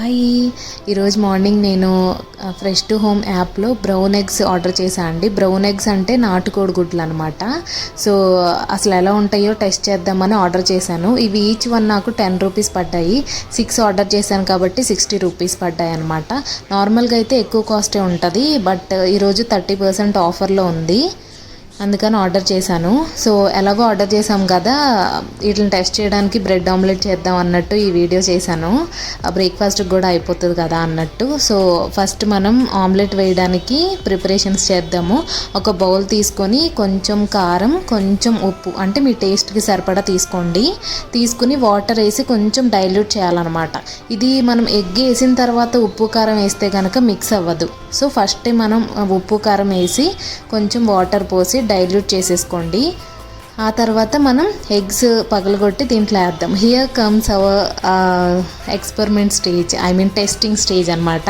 Hi. ఈరోజు morning నేను fresh to home యాప్లో బ్రౌన్ ఎగ్స్ ఆర్డర్ చేశాను అండి. బ్రౌన్ ఎగ్స్ అంటే నాటుకోడి గుడ్లు అనమాట సో అసలు ఎలా ఉంటాయో టెస్ట్ చేద్దామని ఆర్డర్ చేశాను. ఇవి ఈచ్ వన్ నాకు టెన్ రూపీస్ పడ్డాయి. సిక్స్ ఆర్డర్ చేశాను కాబట్టి సిక్స్టీ రూపీస్ పడ్డాయి అనమాట నార్మల్గా అయితే ఎక్కువ కాస్టే ఉంటుంది బట్ ఈరోజు థర్టీ పర్సెంట్ ఆఫర్లో ఉంది. అందుకని ఆర్డర్ చేశాను. సో ఎలాగో ఆర్డర్ చేసాం కదా వీటిని టెస్ట్ చేయడానికి బ్రెడ్ ఆమ్లెట్ చేద్దాం అన్నట్టు ఈ వీడియో చేశాను. బ్రేక్ఫాస్ట్కి కూడా అయిపోతుంది కదా అన్నట్టు. సో ఫస్ట్ మనం ఆమ్లెట్ వేయడానికి ప్రిపరేషన్స్ చేద్దాము. ఒక బౌల్ తీసుకొని కొంచెం కారం కొంచెం ఉప్పు అంటే మీ టేస్ట్కి సరిపడా తీసుకోండి. తీసుకుని వాటర్ వేసి కొంచెం డైల్యూట్ చేయాలన్నమాట. ఇది మనం ఎగ్ వేసిన తర్వాత ఉప్పు కారం వేస్తే కనుక మిక్స్ అవ్వదు. సో ఫస్ట్ మనం ఉప్పు కారం వేసి కొంచెం వాటర్ పోసి డైల్యూట్ చేసేసుకోండి. ఆ తర్వాత మనం ఎగ్స్ పగలగొట్టి దీంట్లో వేద్దాం. Here comes our experiment stage I mean testing stage అనమాట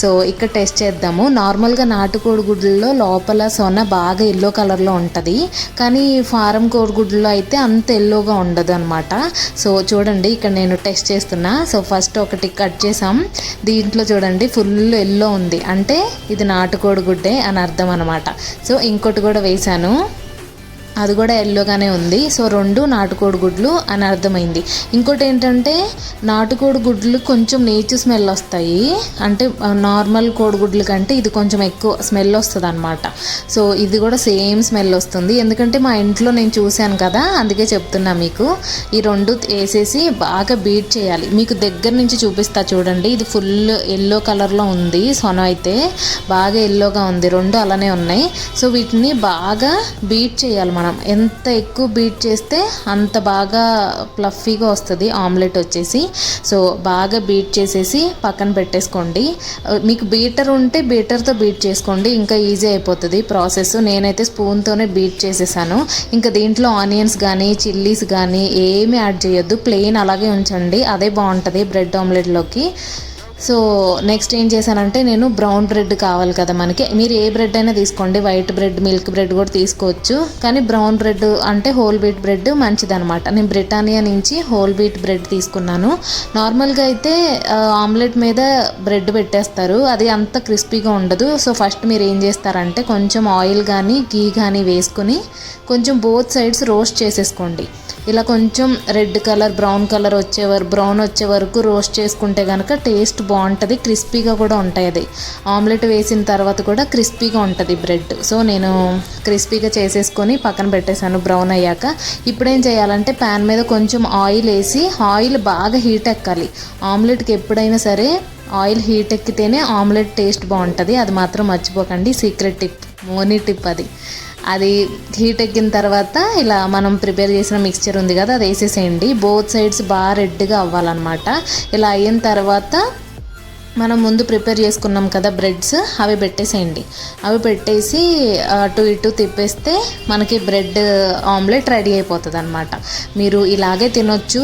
సో ఇక్కడ టెస్ట్ చేద్దాము. నార్మల్గా నాటుకోడి గుడ్లలో లోపల సొన బాగా ఎల్లో కలర్లో ఉంటుంది. కానీ ఫారం కోడిగుడ్లలో అయితే అంత ఎల్లోగా ఉండదు అనమాట సో చూడండి ఇక్కడ నేను టెస్ట్ చేస్తున్నా. సో ఫస్ట్ ఒకటి కట్ చేసాం. దీంట్లో చూడండి ఫుల్ ఎల్లో ఉంది. అంటే ఇది నాటుకోడి గుడ్డే అని అర్థం అనమాట సో ఇంకోటి కూడా వేశాను. అది కూడా ఎల్లోగానే ఉంది. సో రెండు నాటుకోడి గుడ్లు అని అర్థమైంది. ఇంకోటి ఏంటంటే నాటుకోడి గుడ్లు కొంచెం నేచు స్మెల్ వస్తాయి. అంటే నార్మల్ కోడిగుడ్లు కంటే ఇది కొంచెం ఎక్కువ స్మెల్ వస్తుంది అనమాట సో ఇది కూడా సేమ్ స్మెల్ వస్తుంది. ఎందుకంటే మా ఇంట్లో నేను చూశాను కదా అందుకే చెప్తున్నా మీకు. ఈ రెండు వేసేసి బాగా బీట్ చేయాలి. మీకు దగ్గర నుంచి చూపిస్తా చూడండి. ఇది ఫుల్ ఎల్లో కలర్లో ఉంది. సొన అయితే బాగా ఎల్లోగా ఉంది. రెండు అలానే ఉన్నాయి. సో వీటిని బాగా బీట్ చేయాలి మనం. మనం ఎంత ఎక్కువ బీట్ చేస్తే అంత బాగా ప్లఫీగా వస్తుంది ఆమ్లెట్ వచ్చేసి. సో బాగా బీట్ చేసేసి పక్కన పెట్టేసుకోండి. మీకు బీటర్ ఉంటే బీటర్తో బీట్ చేసుకోండి. ఇంకా ఈజీ అయిపోతుంది ప్రాసెస్ నేనైతే స్పూన్తోనే బీట్ చేసేసాను. ఇంకా దీంట్లో ఆనియన్స్ కానీ చిల్లీస్ కానీ ఏమీ యాడ్ చేయొద్దు. ప్లెయిన్ అలాగే ఉంచండి. అదే బాగుంటుంది బ్రెడ్ ఆమ్లెట్లోకి సో నెక్స్ట్ ఏం చేశానంటే నేను బ్రౌన్ బ్రెడ్ కావాలి కదా మనకి. మీరు ఏ బ్రెడ్ అయినా తీసుకోండి. వైట్ బ్రెడ్ మిల్క్ బ్రెడ్ కూడా తీసుకోవచ్చు. కానీ బ్రౌన్ బ్రెడ్ అంటే హోల్ వీట్ బ్రెడ్ మంచిదనమాట నేను బ్రిటానియా నుంచి హోల్ వీట్ బ్రెడ్ తీసుకున్నాను. నార్మల్గా అయితే ఆమ్లెట్ మీద బ్రెడ్ పెట్టేస్తారు. అది అంత క్రిస్పీగా ఉండదు. సో ఫస్ట్ మీరు ఏం చేస్తారంటే కొంచెం ఆయిల్ కానీ గీ కానీ వేసుకుని కొంచెం బోత్ సైడ్స్ రోస్ట్ చేసేసుకోండి. ఇలా కొంచెం రెడ్ కలర్ బ్రౌన్ కలర్ వచ్చే వరకు బ్రౌన్ వచ్చే వరకు రోస్ట్ చేసుకుంటే కనుక టేస్ట్ బాగుంటుంది క్రిస్పీగా కూడా ఉంటాయి అది. ఆమ్లెట్ వేసిన తర్వాత కూడా క్రిస్పీగా ఉంటుంది బ్రెడ్. సో నేను క్రిస్పీగా చేసేసుకొని పక్కన పెట్టేశాను బ్రౌన్ అయ్యాక. ఇప్పుడు ఏం చేయాలంటే ప్యాన్ మీద కొంచెం ఆయిల్ వేసి ఆయిల్ బాగా హీట్ ఎక్కాలి. ఆమ్లెట్కి ఎప్పుడైనా సరే ఆయిల్ హీట్ ఎక్కితేనే ఆమ్లెట్ టేస్ట్ బాగుంటుంది. అది మాత్రం మర్చిపోకండి సీక్రెట్ టిప్ మోనీ టిప్ అది. అది హీట్ ఎక్కిన తర్వాత ఇలా మనం ప్రిపేర్ చేసిన మిక్స్చర్ ఉంది కదా అది వేసేసేయండి. బోత్ సైడ్స్ బాగా రెడ్గా అవ్వాలన్నమాట. ఇలా అయిన తర్వాత మనం ముందు ప్రిపేర్ చేసుకున్నాం కదా బ్రెడ్స్ అవి పెట్టేసేయండి. అవి పెట్టేసి అటు ఇటు తిప్పేస్తే మనకి బ్రెడ్ ఆమ్లెట్ రెడీ అయిపోతుంది అనమాట మీరు ఇలాగే తినొచ్చు.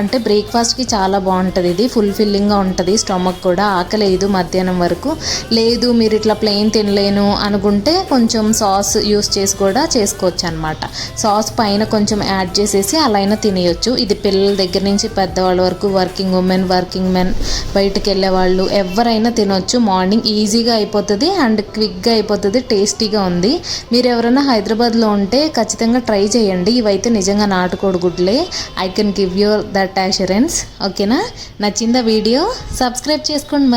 అంటే బ్రేక్ఫాస్ట్కి చాలా బాగుంటుంది. ఇది ఫుల్ ఫిల్లింగ్గా ఉంటుంది. స్టమక్ కూడా ఆకలేదు మధ్యాహ్నం వరకు. లేదు మీరు ఇట్లా ప్లెయిన్ తినలేను అనుకుంటే కొంచెం సాస్ యూస్ చేసి కూడా చేసుకోవచ్చు అనమాట సాస్ పైన కొంచెం యాడ్ చేసేసి అలా అయినా తినేయొచ్చు. ఇది పిల్లల దగ్గర నుంచి పెద్దవాళ్ళ వరకు వర్కింగ్ ఉమెన్ వర్కింగ్ మెన్ బయటకు వెళ్ళే వాళ్ళు ఎవరైనా తినొచ్చు. మార్నింగ్ ఈజీగా అయిపోతుంది అండ్ క్విక్గా అయిపోతుంది టేస్టీగా ఉంది. మీరు ఎవరైనా హైదరాబాద్లో ఉంటే ఖచ్చితంగా ట్రై చేయండి. ఇవైతే నిజంగా నాటుకోడి గుడ్లే. I can give your that assurance ఓకేనా? నచ్చిందా వీడియో? సబ్స్క్రైబ్ చేసుకోండి